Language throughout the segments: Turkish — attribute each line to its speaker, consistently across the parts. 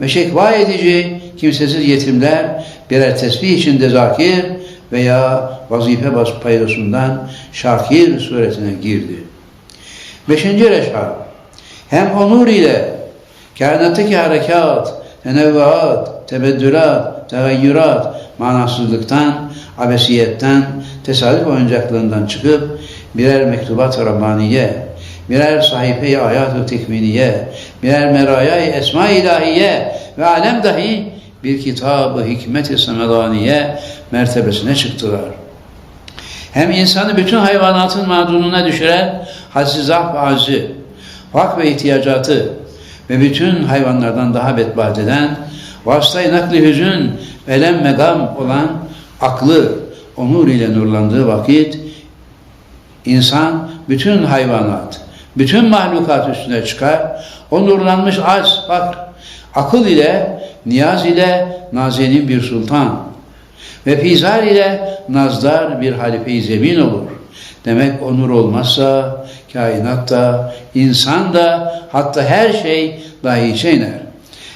Speaker 1: ve şekva edici kimsesiz yetimler birer tesbih içinde zakir veya vazife paydosundan şakir suretine girdi. Beşinci reşa hem onur ile kainattaki harekat, tenevvuat, tebeddülat, tegayyürat, manasızlıktan, abesiyetten, tesadüf oyuncaklığından çıkıp birer mektubat-ı Rabbaniye, birer sahife-i hayat-ı tekviniye, birer meraya-i esma-i ilahiye ve alem dahi bir kitab-ı hikmet-i semedaniye mertebesine çıktılar. Hem insanı bütün hayvanatın mağdununa düşüren hassizah ve acı, hak ve ihtiyacatı ve bütün hayvanlardan daha bedbaht eden vasıtayı nakli hüzün, elem megam olan aklı onur ile nurlandığı vakit insan bütün hayvanat, bütün mahlukat üstüne çıkar. O nurlanmış az, bak akıl ile, niyaz ile nazenin bir sultan ve fizar ile nazdar bir halife-i zemin olur. Demek o nur olmazsa kainatta, insan da hatta her şey dahi iner.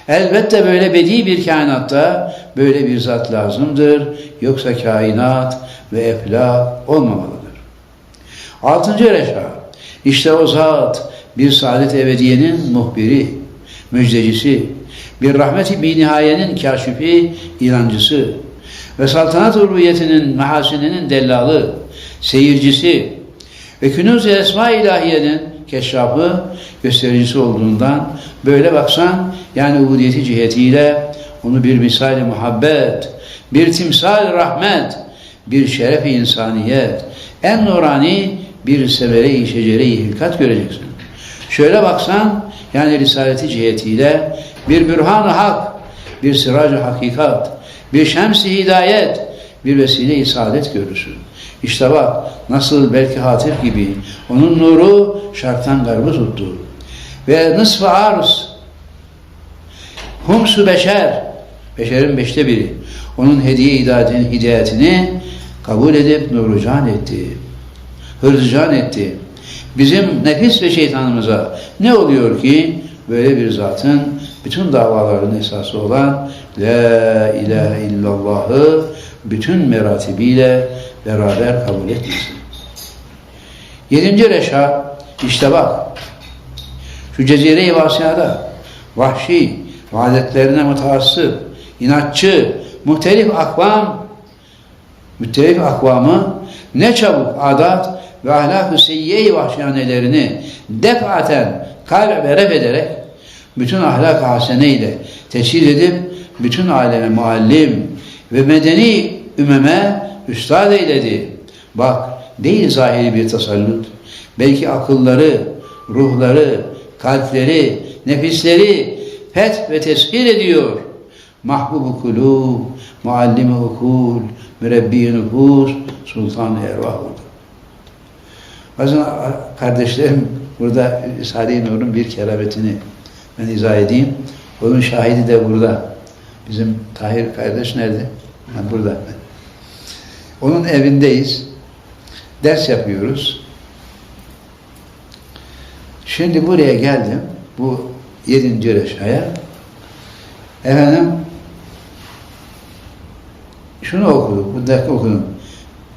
Speaker 1: Elbette böyle bedi bir kainatta böyle bir zat lazımdır. Yoksa kainat ve eflak olmamalıdır. Altıncı reşa. İşte o zat bir saadet ebediyenin muhbiri, müjdecisi, bir rahmet-i binihayenin kaşifi, ilancısı ve saltanat urviyetinin mehasininin dellalı, seyircisi ve künuz-i esma ilahiyenin keşrafı, göstericisi olduğundan böyle baksan yani ubudiyeti cihetiyle onu bir misal muhabbet, bir timsal rahmet, bir şeref-i insaniyet, en nurani bir semere-i şecere-i hilkat göreceksin. Şöyle baksan yani risaleti cihetiyle bir bürhan-ı hak, bir sirac-ı hakikat, bir şems-i hidayet, bir vesile-i saadet görürsün. İşte bak nasıl belki hatif gibi onun nuru şarktan garbı tuttu. Ve nısf-ı arz humsu beşer beşerin beşte biri onun hediye hidayetini, kabul edip nurucan etti. Hırzcan etti. Bizim nefis ve şeytanımıza ne oluyor ki böyle bir zatın bütün davaların esası olan La ilahe illallah'ı bütün meratibiyle beraber kabul etmesin. Yedinci reşa işte bak şu cezire-i vasiyada vahşi, vaadetlerine mutaassıp, inatçı, muhtelif akvam müttelif akvamı ne çabuk adat ve ahlak-ı seyyiye-i vahşanelerini defaten ref ederek bütün ahlak-ı hasene ile teşhir edip bütün aleme muallim ve medeni ümeme üstad eyledi. Bak değil zahiri bir tasallut. Belki akılları, ruhları, kalpleri, nefisleri feth ve teshir ediyor. Mahbub-u kulub, muallim-i ukul, mürebbi-i nüfus, sultan-ı ervah oldu. Bazen kardeşlerim burada Risale-i Nur'un bir kerabetini ben izah edeyim. Onun şahidi de burada. Bizim Tahir kardeş nerede? Ha, burada. Onun evindeyiz. Ders yapıyoruz. Şimdi buraya geldim. Bu yedinci reşaya. Efendim şunu okuduk, bu dakika okudum.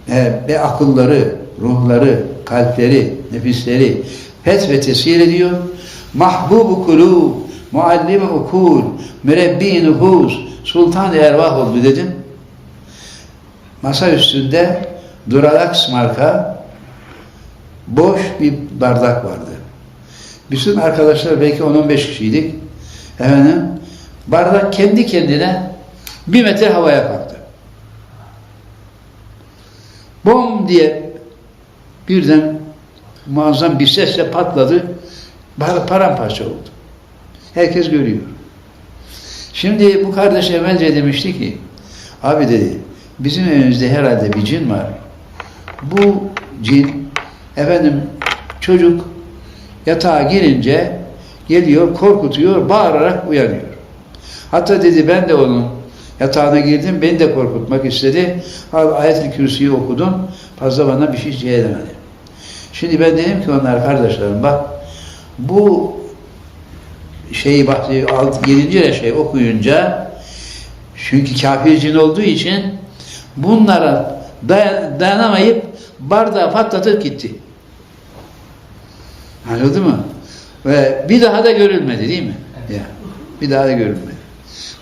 Speaker 1: E, ve akılları, ruhları, kalpleri, nefisleri feth ve tesir ediyor. Mahbubu kulub, muallim ukul, mürebbi nüfus, sultan ervah oldu dedim. Masa üstünde Duralax marka boş bir bardak vardı. Bütün arkadaşlar belki 10-15 kişiydik. Efendim, bardak kendi kendine bir metre havaya kalktı. Bom diye birden muazzam bir sesle patladı. Paramparça oldu. Herkes görüyor. Şimdi bu kardeş evvelce demişti ki abi dedi bizim evimizde herhalde bir cin var. Bu cin efendim çocuk yatağa girince geliyor, korkutuyor, bağırarak uyanıyor. Hatta dedi ben de onun yatağına girdim, beni de korkutmak istedi. Ayet-i Kürsü'yü okudum, fazla bana bir şey edemedi. Şimdi ben dedim ki onlar kardeşlerim bak bu şeyi bahsediyor, 7. şey okuyunca çünkü kafir cin olduğu için bunlara dayan- dayanamayıp bardağı patlatıp gitti. Anladın mı? Ve bir daha da görülmedi değil mi? Ya, bir daha da görülmedi.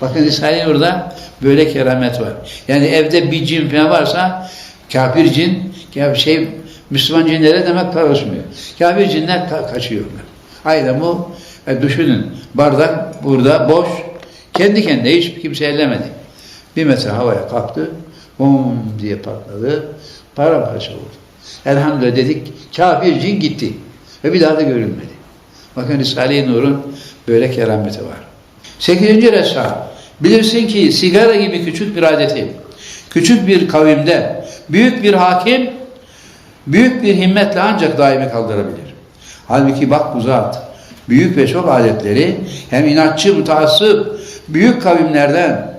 Speaker 1: Bakın Risale-i Nur'da böyle keramet var. Yani evde bir cin falan varsa kafir cin, şey Müslüman cinlere demek karışmıyor. Kafir cinler ka- kaçıyorlar. Aynen bu e, düşünün. Bardak burada boş. Kendi kendine hiç kimse ellemedi. Bir metre havaya kalktı. Bum diye patladı. Paramparça oldu. Elhamdülillah dedik. Kafir cin gitti. Ve bir daha da görülmedi. Bakın Risale-i Nur'un böyle kerameti var. Sekizinci resa. Bilirsin ki sigara gibi küçük bir adeti, küçük bir kavimde büyük bir hakim, büyük bir himmetle ancak daimi kaldırabilir. Halbuki bak bu zat, büyük ve çok adetleri hem inatçı, mutaassıp, büyük kavimlerden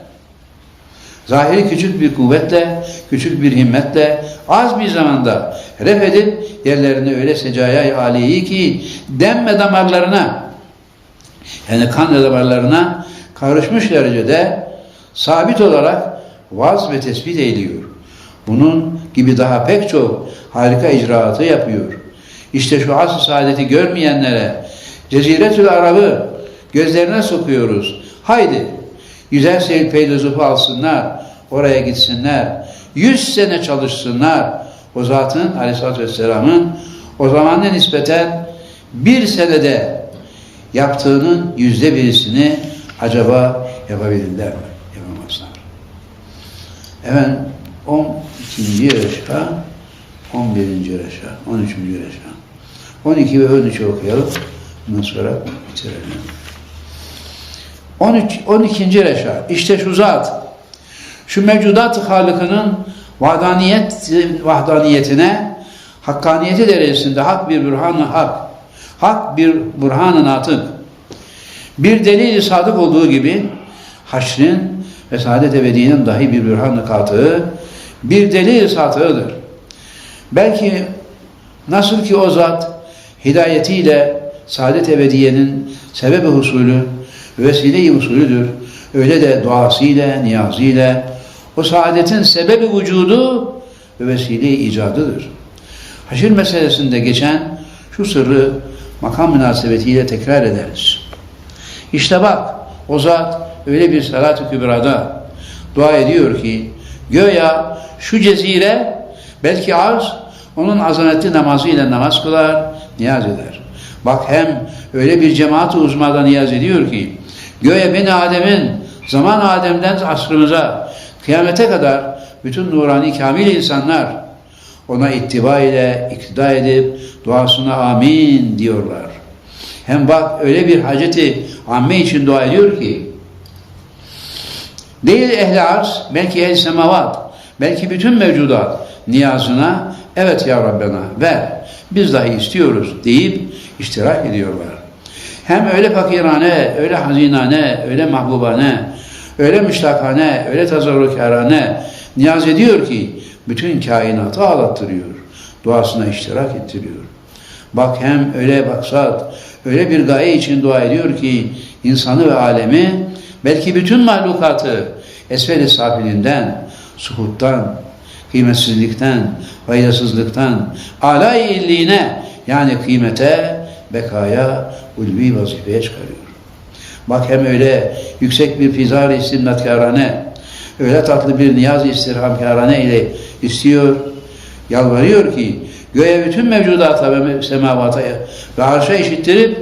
Speaker 1: zahiri küçük bir kuvvetle, küçük bir himmetle az bir zamanda ref edip yerlerine öyle secaya aliyi ki demme damarlarına yani kan damarlarına karışmış derecede sabit olarak vaz ve tespit ediliyor. Bunun gibi daha pek çok harika icraatı yapıyor. İşte şu asr saadeti görmeyenlere Ceziretül Arab'ı gözlerine sokuyoruz. Haydi yüzer seyir peydozufu alsınlar, oraya gitsinler, yüz sene çalışsınlar. O zatın aleyhissalatü vesselamın o zamana nispeten bir senede yaptığının yüzde birisini acaba yapabilirler mi? Yapamazlar. Hemen 12. reşa, 11. reşa, 13. reşa. 12 ve 13'ü okuyalım. Ondan sonra bitirelim. 13, 12. reşa. İşte şu zat, şu mevcudat Halık'ının vahdaniyet, vahdaniyetine, hakkaniyeti derecesinde hak bir bürhan hak, hak bir burhan-ı bir delil-i sadık olduğu gibi haşrin ve saadet ebediyenin dahi bir bürhan-ı katığı, bir delil-i satığıdır. Belki nasıl ki o zat hidayetiyle saadet ebediyenin sebebi husulü, vesile-i usulüdür. Öyle de duasıyla, niyazıyla o saadetin sebebi vücudu ve vesile-i icadıdır. Haşir meselesinde geçen şu sırrı makam münasebetiyle tekrar ederiz. İşte bak o zat öyle bir salat-ı kübrada dua ediyor ki göya şu cezire belki arz onun azametli namazıyla namaz kılar, niyaz eder. Bak hem öyle bir cemaat-ı uzmada niyaz ediyor ki göya beni Adem'in zaman Adem'den asrımıza kıyamete kadar bütün nurani kamil insanlar ona ittiba ile iktida edip duasına amin diyorlar. Hem bak öyle bir haceti amme için dua ediyor ki değil ehli arz, belki ehli semavat, belki bütün mevcudat niyazına evet ya Rabbena ver, biz dahi istiyoruz deyip iştirak ediyorlar. Hem öyle fakirane, öyle hazinane, öyle mahbubane, öyle müştakane, öyle tazarrukarane niyaz ediyor ki bütün kainatı ağlattırıyor. Duasına iştirak ettiriyor. Bak hem öyle baksat, öyle bir gaye için dua ediyor ki insanı ve alemi belki bütün mahlukatı esfel-i safilinden, suhuttan, kıymetsizlikten, faydasızlıktan, alay illiğine yani kıymete, bekaya, ulvi vazifeye çıkarıyor. Bak hem öyle yüksek bir fizar istimdatkarane, öyle tatlı bir niyaz istirhamkarane ile istiyor, yalvarıyor ki göğe bütün mevcudata ve semavata ve arşa işittirip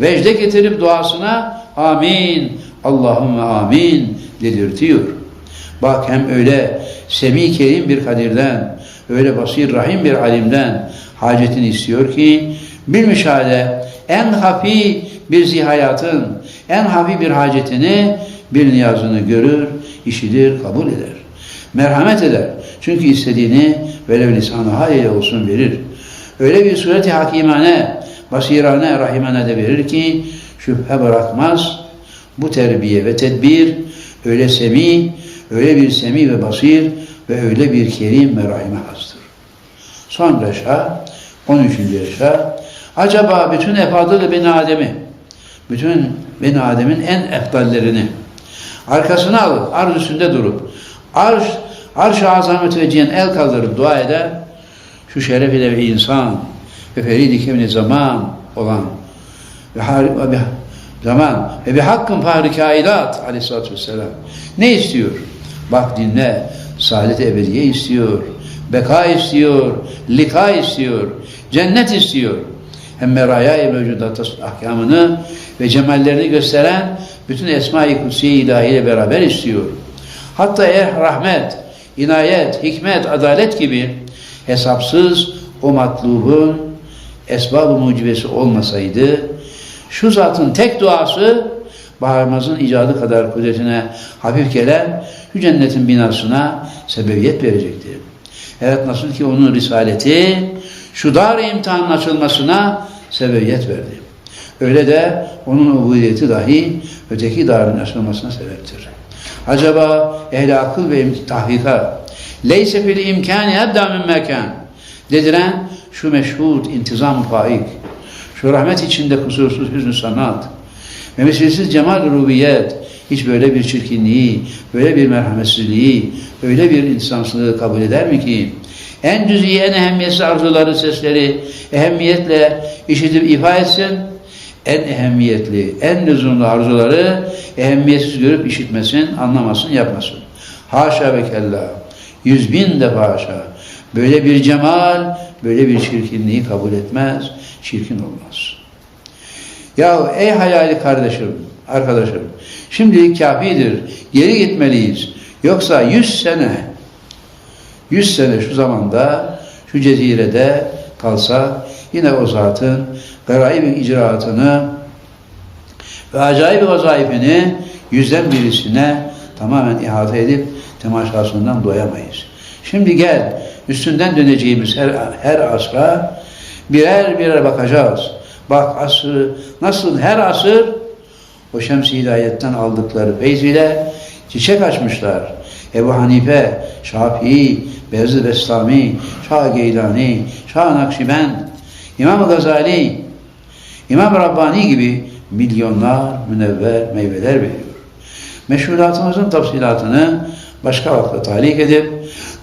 Speaker 1: vecde getirip duasına amin, Allahümme amin dedirtiyor. Bak hem öyle semi kerim bir kadirden, öyle basir rahim bir alimden hacetini istiyor ki bir müşahede en hafi bir zihayatın, en hafi bir hacetini, bir niyazını görür, işidir, kabul eder. Merhamet eder. Çünkü istediğini velev lisan-ı haliyle olsun verir. Öyle bir sureti hakimane, basirane, rahimane de verir ki şüphe bırakmaz. Bu terbiye ve tedbir öyle semi, öyle bir semi ve basir ve öyle bir kerim ve rahime hastır. Son reşa, 13. reşa, acaba bütün efadıl bin Adem'i, bütün Beni Adem'in en eftallerini arkasına alıp arz üstünde durup arş arş-ı azamet ve cihen el kaldırıp dua eder. Şu şeref ile ve insan ve feridi kemni zaman olan ve, har- ve zaman ve bir hakkın fahri kainat aleyhissalatü vesselam. Ne istiyor? Bak dinle saadet ebediye istiyor beka istiyor lika istiyor cennet istiyor hem meraya-i mevcudat ahkamını ve cemallerini gösteren bütün Esma-i Kutsiye ilahiyle beraber istiyor. Hatta eğer rahmet, inayet, hikmet, adalet gibi hesapsız o matlubun esbab-ı mucibesi olmasaydı şu zatın tek duası bağırmazın icadı kadar kudretine hafif gelen şu cennetin binasına sebebiyet verecekti. Evet nasıl ki onun risaleti şu dar imtihanın açılmasına sebebiyet verdi. Öyle de onun ubudiyeti dahi öteki darın açılmasına sebeptir. Acaba ehli akıl ve tahkika leyse fil imkani ebda min mekan dediren şu meşhur intizam faik şu rahmet içinde kusursuz hüznü sanat ve misilsiz cemal rubiyet hiç böyle bir çirkinliği, böyle bir merhametsizliği, öyle bir insansızlığı kabul eder mi ki? En cüz'i, en ehemmiyetsiz arzuları, sesleri ehemmiyetle işitip ifa etsin, en ehemmiyetli, en lüzumlu arzuları ehemmiyetsiz görüp işitmesin, anlamasın, yapmasın. Haşa ve kella, yüz bin defa haşa. Böyle bir cemal, böyle bir çirkinliği kabul etmez, çirkin olmaz. Ya ey hayali kardeşim, arkadaşım, şimdi kafidir, geri gitmeliyiz. Yoksa yüz sene, yüz sene şu zamanda, şu cezirede kalsa, yine o zatın garayib icraatını ve acayip vazaifini yüzden birisine tamamen ihata edip temaşasından doyamayız. Şimdi gel, üstünden döneceğimiz her, her asra birer birer bakacağız. Bak asrı nasıl her asır o şems-i hidayetten aldıkları feyz ile çiçek açmışlar. Ebu Hanife, Şafii, Beyazıt Bestami, Şah Geylani, Şah Nakşibend, İmam Gazali, İmam Rabbani gibi milyonlar münevver meyveler veriyor. Meşhuratımızın tafsilatını başka vakte talik edip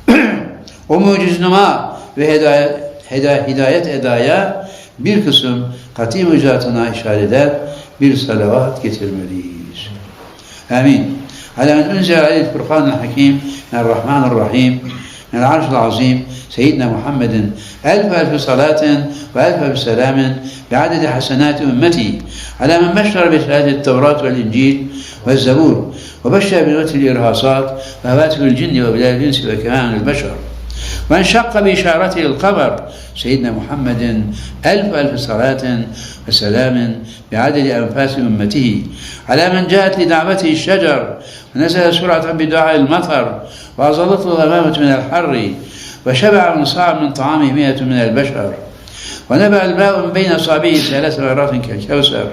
Speaker 1: o muciznuma ve hidayet, hidayet edaya bir kısım kat'i mücatına işaret eder bir salavat getirmeliyiz. Amin. على من أنزل عليه الفرقان الحكيم من الرحمن الرحيم من العرش العظيم سيدنا محمد ألف ألف صلاة وألف ألف سلام بعدد حسنات أمتي. على من بشر بشهادة التوراة والإنجيل والزبور وبشر بنوت الإرهاصات وهواتف الجن وبلاد الإنس وكمان البشر. وانشق بإشارته القمر سيدنا محمد ألف ألف صلاة وسلام بعدد أنفاس أمته على من جاءت لدعوته الشجر ونزل سرعة بدعاء المطر وأظلته الغمامة من الحر وشبع من صاع من طعامه مئة من البشر ونبع الماء من بين أصابعه ثلاث مرات كالكوثر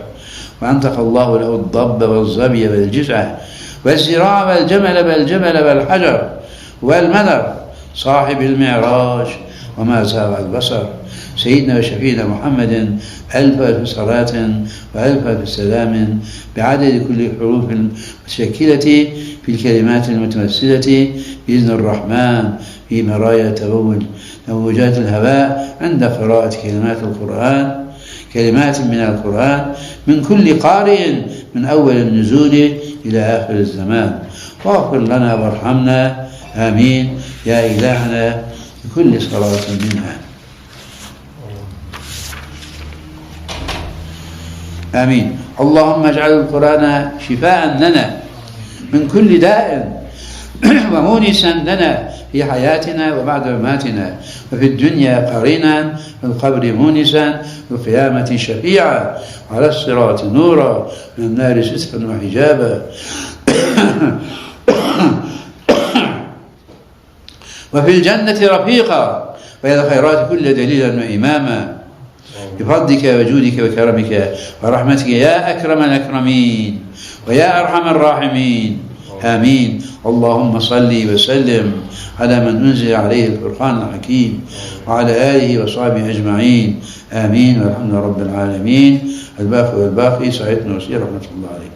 Speaker 1: وأنطق الله له الضب والظبي والجزع والزراع والجمل والجمل والحجر والمنر صاحب المعراج وما زاغ البصر. سيدنا وشفينا محمد ألف ألف صلاة وألف ألف سلام بعدد كل الحروف المتشكلة في الكلمات المتمثلة بإذن الرحمن في مرايا تبول موجات الهواء عند قراءة كلمات القرآن. كلمات من القرآن من كل قارئ من أول النزول إلى آخر الزمان. واغفر لنا وارحمنا آمين. يا إلهنا بكل صلاة منها. آمين. اللهم اجعل القرآن شفاء لنا من كل داء ومونسا لنا في حياتنا وبعد مماتنا وفي الدنيا قرينا في القبر مونسا في القيامة شفيعا وعلى الصراط نورا من النار سترا وحجابا. وفي الجنة رفيقا. وإلى الخيرات كل دليلا وإماما. بفضلك وجودك وكرمك ورحمتك يا أكرم الأكرمين ويا أرحم الراحمين. آمين. اللهم صل وسلم على من أنزل عليه القرآن الحكيم وعلى آله وصحبه أجمعين. آمين. والحمد لله رب العالمين. الباقي والباقي سعيد نوسي رحمة الله عليه